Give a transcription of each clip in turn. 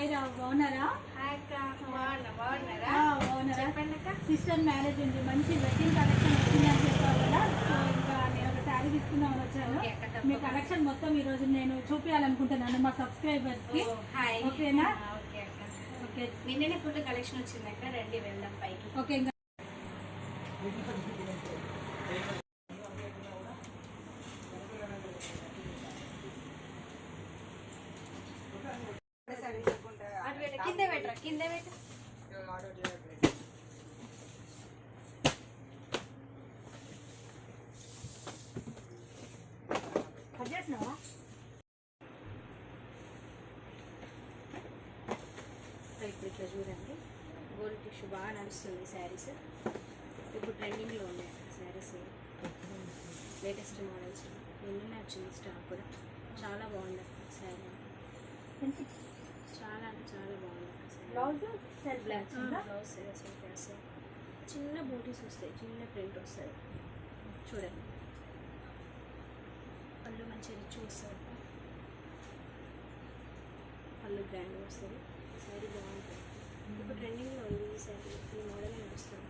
Hi రా బాగున్నారా? Sister marriage ఉంది మంచి వెడ్డింగ్ కలెక్షన్ వచ్చిందని చెప్పారు కదా సో ఇంకా నేను ఒక శారీ తీసుకుందామని వచ్చాను. మీ కలెక్షన్ మొత్తం ఈ రోజు నేను చూపించాలనుకుంటున్నాను మా సబ్స్క్రైబర్స్కి. Oh, hi. ఓకేనా? ఆ, ఓకే అక్క. ఓకే. నిన్ననే ఫుల్ కలెక్షన్ వచ్చింది అక్క రండి వెళ్దాం పైకి. ఓకే ఇంకా అటు పెట్టు, కింద పెట్టరా కింద పెట్టు కట్ చేసినావా ఇప్పుడు ఇట్లా చూడండి. గోల్డ్ టిష్యూ బాగా నడుస్తుంది శారీస్ ఇప్పుడు ట్రెండింగ్లో ఉన్నాయి శారీస్ లేటెస్ట్ మోడల్స్ నిన్ననే వచ్చింది స్టాక్ కూడా. చాలా బాగుంది శారీ చాలా అంటే చాలా బాగుంది బ్లౌజ్ బ్లౌజ్ చిన్న బూటీస్ వస్తాయి. చిన్న ప్రింట్ వస్తుంది చూడండి. పళ్ళు మంచి రిచ్ వస్తుంది పళ్ళు గ్రాండ్ వస్తుంది శారీ బాగుంటుంది. ఇప్పుడు ట్రెండింగ్లో ఉంది ఈ శారీ ఈ మోడల్ నడుస్తుంది.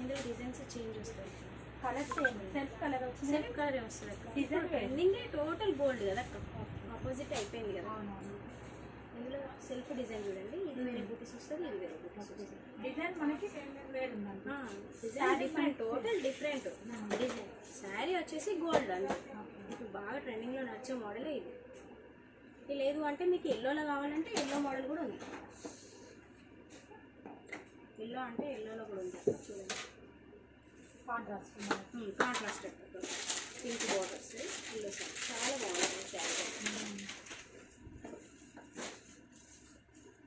ఇందులో డిజైన్స్ చేంజ్ వస్తాయి. కలర్ సేమ్ సెల్ఫ్ కలర్ వచ్చింది సెల్ఫ్ కలర్ వస్తుంది. అక్క. ఇప్పుడు ట్రెండింగే టోటల్ గోల్డ్ కదా అక్క. ఆపోజిట్ అయిపోయింది కదా. ఇందులో సెల్ఫ్ డిజైన్ చూడండి. ఇది వేరే బూటీస్ వస్తుంది ఇది వేరే బూటీస్ వస్తుంది. డిజైన్ మనకి design different total different design sari వచ్చేసి గోల్డ్ అండి ఇప్పుడు బాగా ట్రెండింగ్లో నచ్చే మోడలే ఇది. లేదు అంటే మీకు ఎల్లోలో కావాలంటే ఎల్లో మోడల్ కూడా ఉంది. ఎల్లో అంటే ఎల్లోలో కూడా ఉంది. చూడండి contrast contrast pink borders yellow sari చాలా బాగుంటుంది శారీ.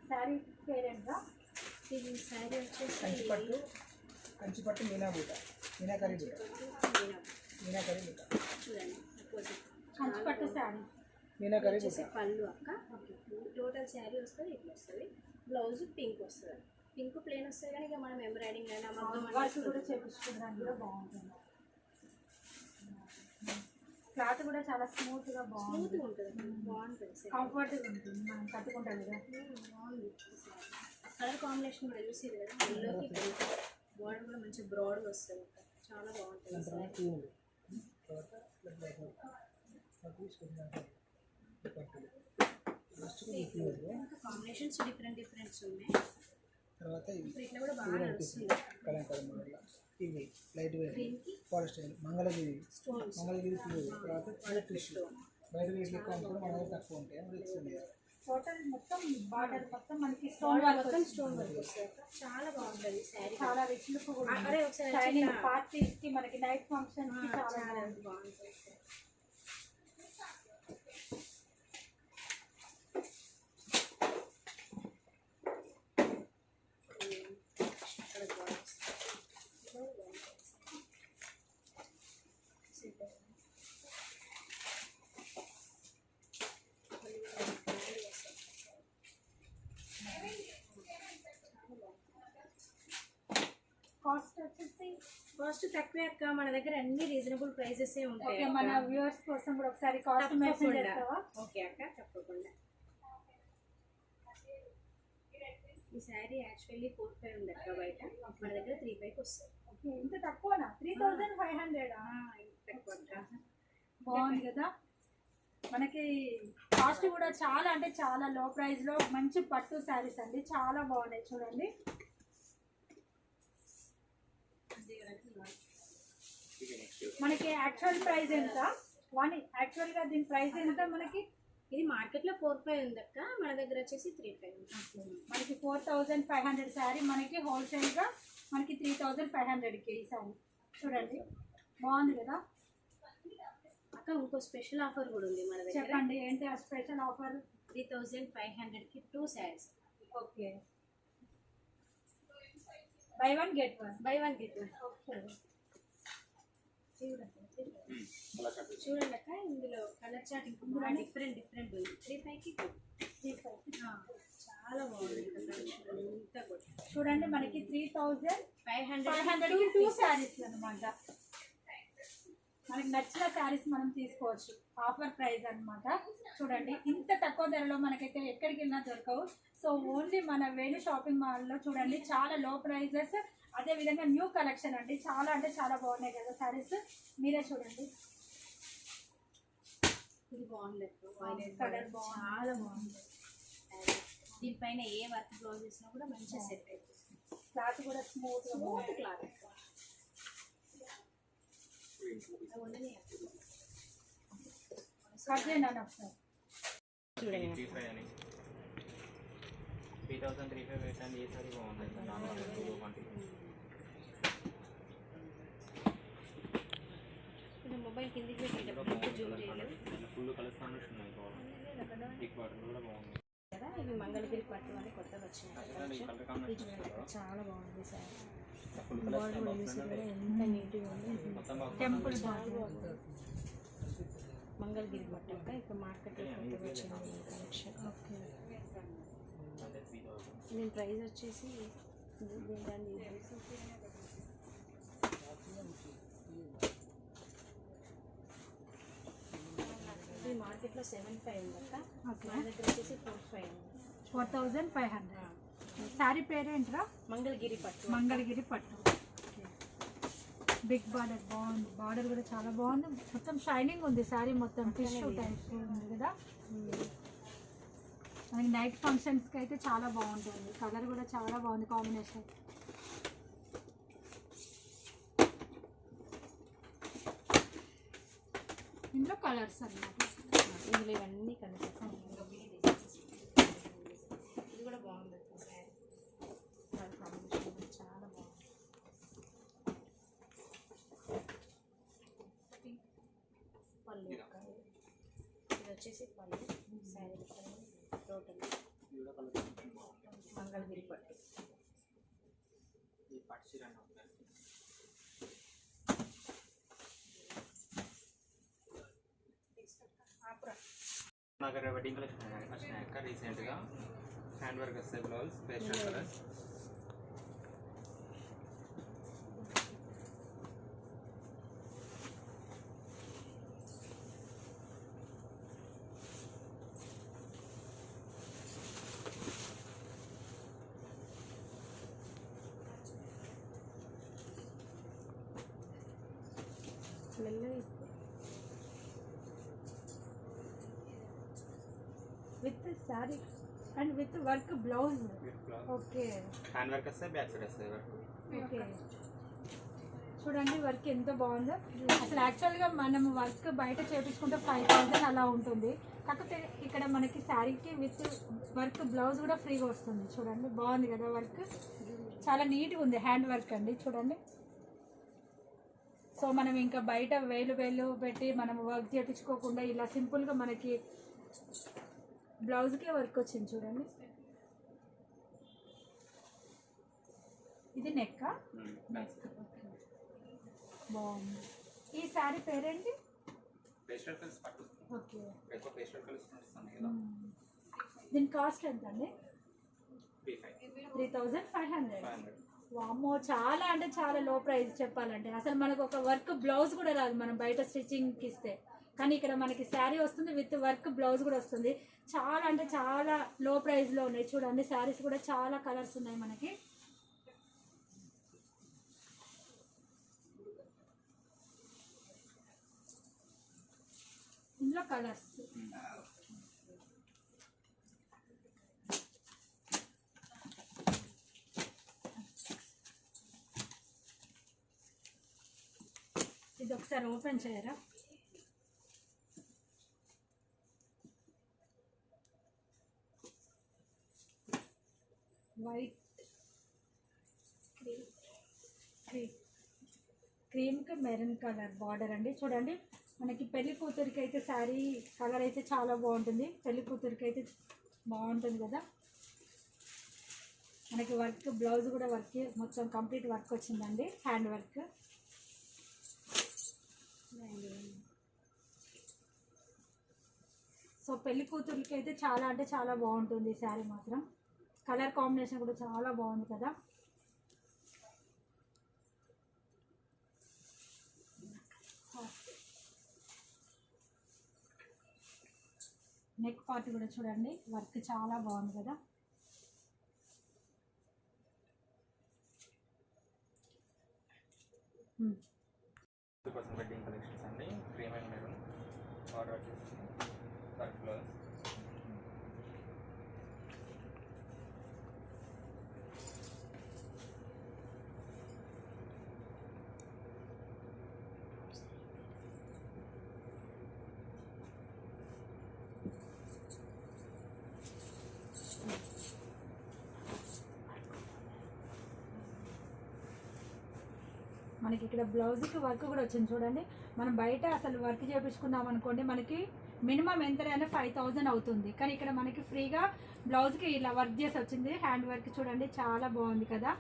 శారీ పేరెంట్గా ఇది శారీ వచ్చేసి కంచిపట్టు కంచిపట్టు మీనా బూట మీనాకరి బూట. మీనా. మీనాకరి బూట. చూడండి. కంచిపట్టు శారీ. బూట వచ్చేసి పళ్ళు అక్క. టోటల్ శారీ వస్తుంది ఇట్లా వస్తుంది. బ్లౌజ్ పింక్ వస్తుంది. పింక్ ప్లేన్ వస్తుంది కానీ ఇక మనం ఎంబ్రాయిడింగ్ కూడా చేపించుకోవడానికి కూడా బాగుంటుంది. క్లాత్ కూడా చాలా స్మూత్గా బాగుంది. స్మూత్గా ఉంటుంది బాగుంటుంది కంఫర్ట్గా ఉంటుంది మనం కట్టుకుంటాం కదా. బాగుంది. కలర్ కాంబినేషన్ కూడా చూసి కదా ఎల్లోకి బార్డర్ కూడా మంచి బ్రాడ్గా వస్తుంది. చాలా బాగుంటుంది కాంబినేషన్స్ డిఫరెంట్ డిఫరెంట్స్ ఉన్నాయి. తర్వాత ఇట్లా కూడా బాగా నడుస్తుంది. కలంకారం మోడల్. ఇవి లైట్ వేర్ దీనికి ఫారెస్ట్ మంగళగిరి. మంగళగిరి పూలు తర్వాత బయట రేట్లు ఎక్కువ మన తక్కువ ఉంటాయి. టోటల్ మొత్తం బార్డర్ మొత్తం మనకి స్టోన్ వర్క్ మొత్తం స్టోన్ వర్క్ వస్తుంది. చాలా బాగుంటుంది శారీ. చాలా రిచ్ లుక్ కూడా పార్టీస్కి మనకి నైట్ ఫంక్షన్స్కి చాలా బాగుంటుంది ఇక్కడ బాగుంది. ఇక్కడ బాగుంటుంది. సూపర్. మళ్ళీ ఇక్కడ grand వస్తుంది. కాస్ట్ వచ్చేసి కాస్ట్ తక్కువే అక్క. మన దగ్గర అన్ని రీజనబుల్ ప్రైసెస్ ఉంటాయి. మన వ్యూవర్స్ కోసం కూడా ఒకసారి కాస్ట్ మెన్షన్ చేస్తావా? ఓకే అక్క తప్పకుండా. ఈ శారీ యాక్చువల్లీ ఫోర్ ఫైవ్ ఉంది అక్క బయట. మన దగ్గర త్రీ ఫైవ్కి వస్తుంది ఓకే ఇంత తక్కువనా? Three thousand five hundred? తక్కువ బాగుంది కదా. మనకి కాస్ట్ కూడా చాలా అంటే చాలా లో ప్రైస్లో మంచి పట్టు శారీస్ అండి. చాలా బాగున్నాయి చూడండి. మనకి యాక్చువల్ ప్రైస్ ఎంత? వన్ యాక్చువల్గా దీని ప్రైస్ ఎంత? మనకి ఇది మార్కెట్లో ఫోర్ ఫైవ్ ఉంది అక్క. మన దగ్గర వచ్చేసి త్రీ ఫైవ్ మనకి four thousand five hundred sari మనకి హోల్సేల్గా మనకి త్రీ థౌజండ్ ఫైవ్ హండ్రెడ్కి ఈ శారీ. చూడండి. బాగుంది కదా? అక్క ఇంకో స్పెషల్ ఆఫర్ కూడా ఉంది మన దగ్గర. చెప్పండి ఏంటి ఆ special offer three thousand five హండ్రెడ్కి two saris okay. Buy one get one buy one get one okay. చూడండి అక్క ఇందులో కలర్ చాట్ ఇంకా డిఫరెంట్ డిఫరెంట్ త్రీ ఫైవ్కి చాలా బాగుంది కూడా. చూడండి మనకి three thousand five five hundred hundred two saris అనమాట మనకి నచ్చిన శారీస్ మనం తీసుకోవచ్చు. ఆఫర్ ప్రైస్ అన్నమాట. చూడండి ఇంత తక్కువ ధరలో మనకైతే ఎక్కడికి వెళ్ళినా దొరకవు. సో ఓన్లీ మన వేణు షాపింగ్ మాల్లో చూడండి చాలా లో ప్రైజెస్ అదే విధంగా న్యూ కలెక్షన్ అండి. చాలా అంటే చాలా బాగున్నాయి కదా శారీస్. మీరే చూడండి. ఇది బాగుంది. వైలెట్ Colour కలర్ బాగుంది. చాలా బాగుంది. దీనిపైన ఏ వర్క్ బ్లౌజ్ వేసినా కూడా మంచిగా సెట్ అవుతుంది క్లాత్ కూడా స్మూత్ స్మూత్ క్లాత్. కట్ చేయండి ఒకసారి. చూడండి. త్రీ ఫైవ్ అని. త్రీ థౌసండ్ త్రీ ఫైవ్ ఏ సారీ బాగుంది నార్మల్ టూ ట్వంటీ కొంచెం మొబైల్ కిందికి పెట్టేటప్పుడు జూమ్ బాగుంది చేయలేదు ఫుల్ కలర్స్ కాంబినేషన్ ఉన్నాయి బిగ్ బాటిల్ కూడా బాగుంది. కదా? ఇవి మంగళగిరి పట్టు అని కొత్తగా కాంబినేషన్ చాలా బాగుంది సార్. బాడీ కూడా ఎంత నీట్గా ఉంది. టెంపుల్ బాగుంది మంగళగిరి పట్టు అక్క ఇప్పుడు మార్కెట్లో కొత్తగా వచ్చింది కలెక్షన్ ఓకే అంటే దీని ప్రైస్ వచ్చేసి దీని దాని ఇది మార్కెట్లో సెవెన్ ఫైవ్ ఉంది అక్క. ఓకే. మన దగ్గర వచ్చేసి ఫోర్ ఫైవ్ ఉంది. Four thousand five hundred. Sari పేరేంట్రా? Mangalagiri పట్టు. మంగళగిరి పట్టు. బిగ్ బార్డర్ బాగుంది బార్డర్ కూడా చాలా బాగుంది. మొత్తం షైనింగ్ ఉంది శారీ మొత్తం. టిష్యూ టైప్ ఉంది కదా? మనకి నైట్ ఫంక్షన్స్కి అయితే చాలా బాగుంటుంది. కలర్ కూడా చాలా బాగుంది కాంబినేషన్ ఇందులో కలర్స్ అన్నమాట. ఇందులో ఇవన్నీ కనిపిస్తాయి ఇది కూడా బాగుంది చాలా బాగుంది. పళ్ళు ఇది వచ్చేసి పళ్ళు శారీ టోటల్. మంగళగిరి పట్టు. ఈ పట్టు చీర అని ఒకటి. నాకు వెడ్డింగ్ కలెక్షన్ వచ్చినాయి అక్క రీసెంట్గా హ్యాండ్ వర్క్ వస్తాయి blouse pastel colours sari and with work blouse okay hand work వస్తాయి బ్యాక్ సైడ్ వస్తాయి వర్క్ ఓకే చూడండి వర్క్ ఎంత బాగుందో. అసలు యాక్చువల్గా మనం వర్క్ బయట చేపించుకుంటే ఫైవ్ థౌజండ్ అలా ఉంటుంది. కాకపోతే ఇక్కడ మనకి శారీకి విత్ వర్క్ బ్లౌజ్ కూడా ఫ్రీగా వస్తుంది. చూడండి బాగుంది కదా వర్క్ చాలా నీట్గా ఉంది హ్యాండ్ వర్క్ అండి చూడండి. సో మనం ఇంకా బయట వేలు వేలు పెట్టి మనం వర్క్ చేయించుకోకుండా ఇలా సింపుల్గా మనకి బ్లౌజ్కే వర్క్ వచ్చింది చూడండి. ఇది నెక్క? బాగుంది. ఈ శారీ పేరేంటి? ఓకే. దీని కాస్ట్ ఎంత అండి? Three thousand five hundred. Five hundred వామ్మో చాలా అంటే చాలా లో ప్రైస్ చెప్పాలంటే. అసలు మనకు ఒక వర్క్ బ్లౌజ్ కూడా రాదు మనం బయట స్టిచ్చింగ్కి ఇస్తే. కానీ ఇక్కడ మనకి శారీ వస్తుంది విత్ వర్క్ బ్లౌజ్ కూడా వస్తుంది. చాలా అంటే చాలా లో ప్రైస్లో ఉన్నాయి. చూడండి శారీస్ కూడా చాలా కలర్స్ ఉన్నాయి మనకి. ఇందులో కలర్స్ ఇది ఒకసారి ఓపెన్ చేయరా? వైట్ క్రీమ్ క్రీమ్ క్రీమ్కి మెరూన్ కలర్ బార్డర్ అండి. చూడండి మనకి పెళ్ళి కూతురికి అయితే శారీ కలర్ అయితే చాలా బాగుంటుంది. పెళ్ళి కూతురికి అయితే బాగుంటుంది కదా. మనకి వర్క్ బ్లౌజ్ కూడా వర్క్ మొత్తం కంప్లీట్ వర్క్ వచ్చిందండి. Hand work. సో పెళ్ళి కూతురికి అయితే చాలా అంటే చాలా బాగుంటుంది ఈ శారీ మాత్రం. కలర్ కాంబినేషన్ కూడా చాలా బాగుంది కదా. నెక్ పార్ట్ కూడా చూడండి వర్క్ చాలా బాగుంది కదా. కోసం వెడ్డింగ్ కలెక్షన్స్ అండి క్రీమ్ అండ్ మెరూన్ ఆర్డర్ వచ్చేసి మనకి ఇక్కడ బ్లౌజ్కి వర్క్ కూడా వచ్చింది చూడండి. మనం బయట అసలు వర్క్ చేయించుకున్నాం అనుకోండి మనకి మినిమం ఎంతైనా ఫైవ్ థౌజండ్ అవుతుంది. కానీ ఇక్కడ మనకి ఫ్రీగా బ్లౌజ్కి ఇలా వర్క్ చేసి వచ్చింది. హ్యాండ్ వర్క్ చూడండి చాలా బాగుంది కదా.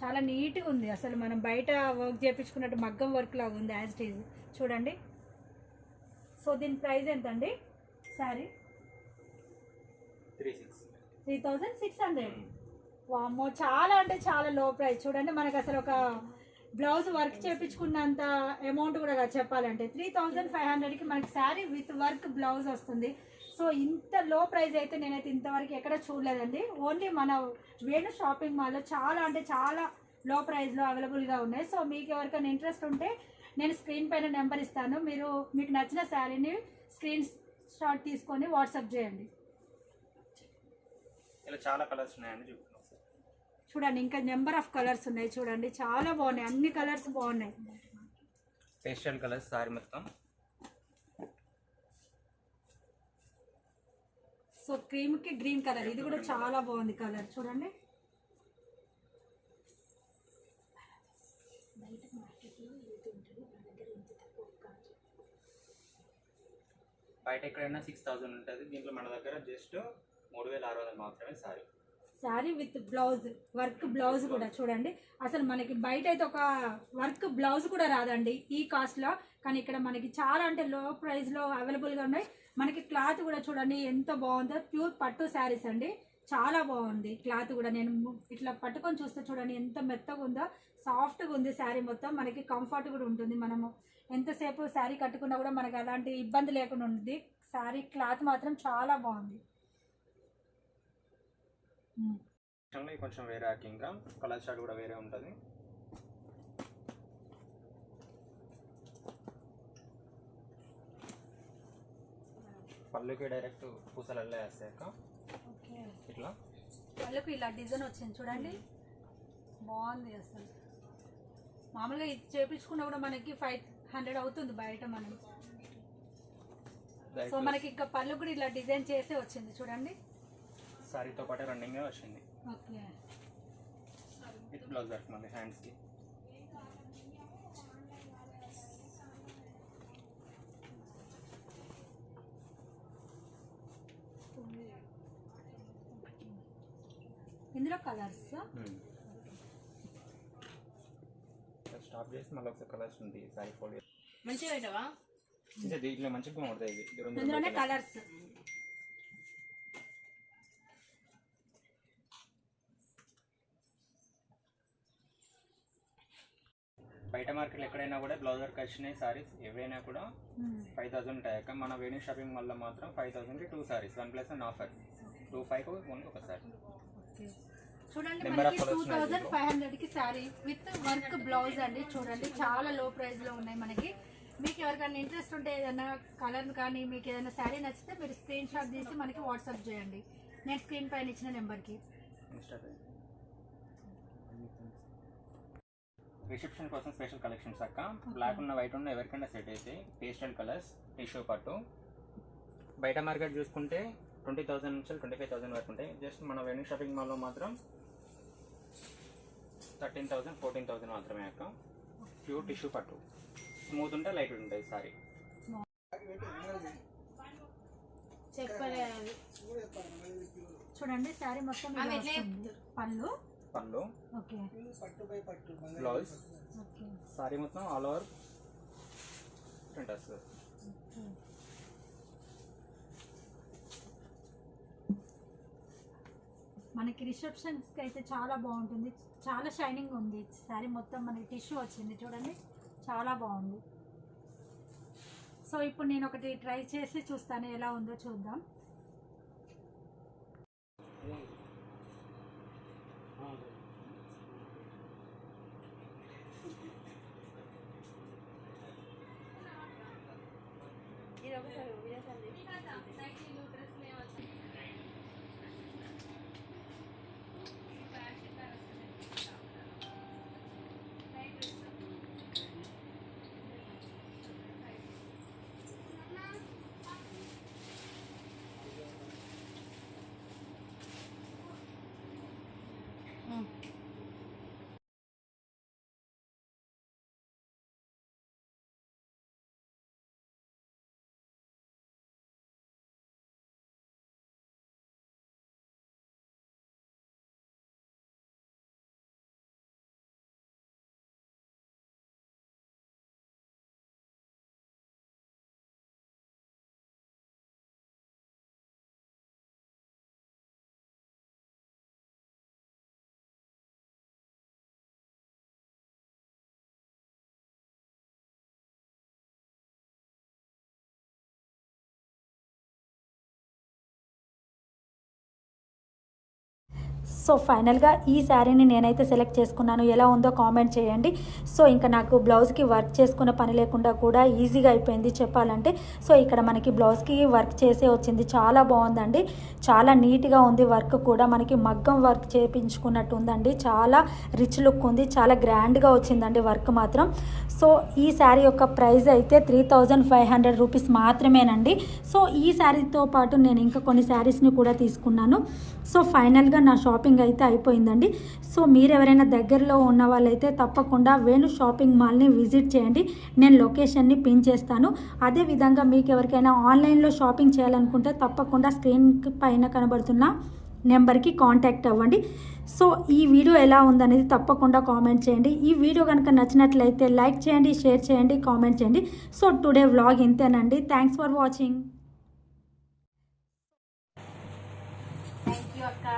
చాలా నీట్గా ఉంది. అసలు మనం బయట వర్క్ చేయించుకున్నట్టు మగ్గం వర్క్ లాగా ఉంది యాజ్ ఇట్ ఈజ్ చూడండి. సో దీని ప్రైస్ ఎంతండి? Sorry three six three thousand six hundred వామ్మో చాలా అంటే చాలా లో ప్రైస్ చూడండి మనకు అసలు ఒక బ్లౌజ్ వర్క్ చేపించుకున్నంత అమౌంట్ కూడా చెప్పాలంటే. త్రీ థౌజండ్ ఫైవ్ హండ్రెడ్కి మనకి శారీ విత్ వర్క్ బ్లౌజ్ వస్తుంది. సో ఇంత లో ప్రైస్ అయితే నేనైతే ఇంతవరకు ఎక్కడ చూడలేదండి. ఓన్లీ మన వేణు షాపింగ్ మాల్లో చాలా అంటే చాలా లో ప్రైస్లో అవైలబుల్గా ఉన్నాయి. సో మీకు ఎవరికైనా ఇంట్రెస్ట్ ఉంటే నేను స్క్రీన్ పైన నెంబర్ ఇస్తాను. మీరు మీకు నచ్చిన శారీని స్క్రీన్ షాట్ తీసుకొని వాట్సాప్ చేయండి. ఇలా చాలా కలర్స్ ఉన్నాయండి చూడండి ఇంకా నెంబర్ ఆఫ్ కలర్స్ ఉన్నాయి చూడండి చాలా బాగున్నాయి అన్ని కలర్స్ బాగున్నాయి. పేస్టల్ కలర్స్ సారీ మొత్తం. సో క్రీమ్కి గ్రీన్ కలర్ ఇది కూడా చాలా బాగుంది కలర్ చూడండి. బయట ఎక్కడైనా సిక్స్ థౌసండ్ ఉంటుంది దీంట్లో మన దగ్గర జస్ట్ మూడు వేల ఆరు వందలు మాత్రమే sari. Sari with blouse work blouse కూడా చూడండి. అసలు మనకి బయట అయితే ఒక వర్క్ బ్లౌజ్ కూడా రాదండి ఈ కాస్ట్లో కానీ ఇక్కడ మనకి చాలా అంటే లో ప్రైస్లో అవైలబుల్గా ఉన్నాయి. మనకి క్లాత్ కూడా చూడండి ఎంత బాగుందో. ప్యూర్ పట్టు శారీస్ అండి. చాలా బాగుంది క్లాత్ కూడా. నేను ఇట్లా పట్టుకొని చూస్తే చూడండి ఎంత మెత్తగా ఉందో. సాఫ్ట్గా ఉంది శారీ మొత్తం. మనకి కంఫర్ట్ కూడా ఉంటుంది మనము. ఎంతసేపు శారీ కట్టుకున్నా కూడా మనకి అలాంటి ఇబ్బంది లేకుండా ఉంటుంది శారీ క్లాత్ మాత్రం చాలా బాగుంది. ఇది కొంచెం వేరే ఇంకా కలర్ షార్ట్ కూడా వేరే ఉంటుంది. పళ్ళుకి డైరెక్ట్ పూసలల్లే వేసాక ఓకే. ఇట్లా. వాళ్ళకు ఇలా డిజైన్ వచ్చింది చూడండి. బాగుంది అసలు. మామూలుగా ఇది చేపించుకున్నా కూడా మనకి ఫైవ్ హండ్రెడ్ అవుతుంది బయట మనం. సో మనకి ఇంకా పళ్ళు కూడా ఇలా డిజైన్ చేసే వచ్చింది చూడండి. సారీతో పాటు రన్నింగ్ వచ్చింది. విత్ బ్లౌజ్ వర్క్ మళ్ళీ హ్యాండ్స్కి ఇందులో కలర్స్ స్టాప్ చేసి మళ్ళీ ఒకసారి కలర్స్ ఉంది సారీ ఫోల్డ్ మంచిగా పెట్టవా? దీంట్లో మంచిగా బాగుంటుంది ఇది. కలర్స్ బయట మార్కెట్లో ఎక్కడైనా కూడా బ్లౌజ్ వర్క్ వచ్చినాయి సారీస్ ఎవరైనా కూడా ఫైవ్ థౌసండ్ ఉంటాయి అక్క. మన వేణు షాపింగ్ మాల్లో మాత్రం five థౌసండ్కి two saris one plus one offer two five only ఒక సారీ చూడండి మనకి టూ థౌజండ్. ఫైవ్ హండ్రెడ్కి శారీ విత్ వర్క్ బ్లౌజ్ అండి. చూడండి చాలా లో ప్రైస్లో ఉన్నాయి మనకి. మీకు ఎవరికైనా ఇంట్రెస్ట్ ఉంటే ఏదైనా కలర్ కానీ మీకు ఏదైనా శారీ నచ్చితే మీరు స్క్రీన్ షాట్ తీసి మనకి వాట్సాప్ చేయండి. నేను స్క్రీన్ పైన ఇచ్చిన నెంబర్కి రిసెప్షన్ కోసం స్పెషల్ కలెక్షన్స్ అక్క. బ్లాక్ ఉన్న వైట్ ఉన్న ఎవరికైనా సెట్ అయితే పేస్టల్ కలర్స్ టిష్యూ పట్టు. బయట మార్కెట్ చూసుకుంటే ట్వంటీ థౌసండ్ నుంచి ట్వంటీ ఫైవ్ థౌసండ్ వరకు ఉంటాయి. జస్ట్ మన వెన్యూ షాపింగ్ మాల్లో మాత్రం థర్టీన్ థౌసండ్ ఫోర్టీన్ థౌసండ్ మాత్రమే అక్క. ప్యూర్ టిష్యూ పట్టు. స్మూత్ ఉంటే లైట్ ఉంటాయి సారీ చూడండి శారీ మొత్తం. పళ్ళు. పట్టు బ్లౌజ్ సారీ మొత్తం ఆల్ ఓవర్ ప్రింట్ వస్తుంది. మనకి రిసెప్షన్స్కి అయితే చాలా బాగుంటుంది. చాలా షైనింగ్ ఉంది. శారీ మొత్తం మనకి టిష్యూ వచ్చింది చూడండి. చాలా బాగుంది. సో ఇప్పుడు నేను ఒకటి ట్రై చేసి చూస్తాను ఎలా ఉందో చూద్దాం. సో ఫైనల్గా ఈ శారీని నేనైతే సెలెక్ట్ చేసుకున్నాను. ఎలా ఉందో కామెంట్ చేయండి. సో ఇంకా నాకు బ్లౌజ్కి వర్క్ చేసుకునే పని లేకుండా కూడా ఈజీగా అయిపోయింది చెప్పాలంటే. సో ఇక్కడ మనకి బ్లౌజ్కి వర్క్ చేసే వచ్చింది. చాలా బాగుందండి. చాలా నీట్గా ఉంది వర్క్ కూడా. మనకి మగ్గం వర్క్ చేపించుకున్నట్టు ఉందండి. చాలా రిచ్ లుక్ ఉంది. చాలా గ్రాండ్గా వచ్చిందండి వర్క్ మాత్రం. సో ఈ శారీ యొక్క ప్రైస్ అయితే three thousand five hundred rupees మాత్రమేనండి. సో ఈ శారీతో పాటు నేను ఇంకా కొన్ని శారీస్ని కూడా తీసుకున్నాను. సో ఫైనల్గా నా షాపింగ్ అయితే అయిపోయిందండి. సో మీరు ఎవరైనా దగ్గరలో ఉన్న వాళ్ళైతే తప్పకుండా వేణు షాపింగ్ మాల్ని విజిట్ చేయండి. నేను లొకేషన్ని పిన్ చేస్తాను. అదేవిధంగా మీకు ఎవరికైనా ఆన్లైన్లో షాపింగ్ చేయాలనుకుంటే తప్పకుండా స్క్రీన్ పైన కనబడుతున్న నెంబర్కి కాంటాక్ట్ అవ్వండి. సో ఈ వీడియో ఎలా ఉందనేది తప్పకుండా కామెంట్ చేయండి. ఈ వీడియో కనుక నచ్చినట్లయితే లైక్ చేయండి షేర్ చేయండి కామెంట్ చేయండి. సో టుడే వ్లాగ్ ఇంతేనండి. Thanks for watching thank you అక్క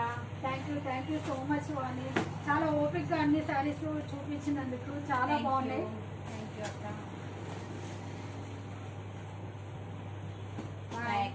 thank you so much Vani చాలా ఓపిక్గా అన్ని శారీస్ చూపించినందుకు చాలా బాగున్నాయి. థ్యాంక్ యూ అక్క. బాయ్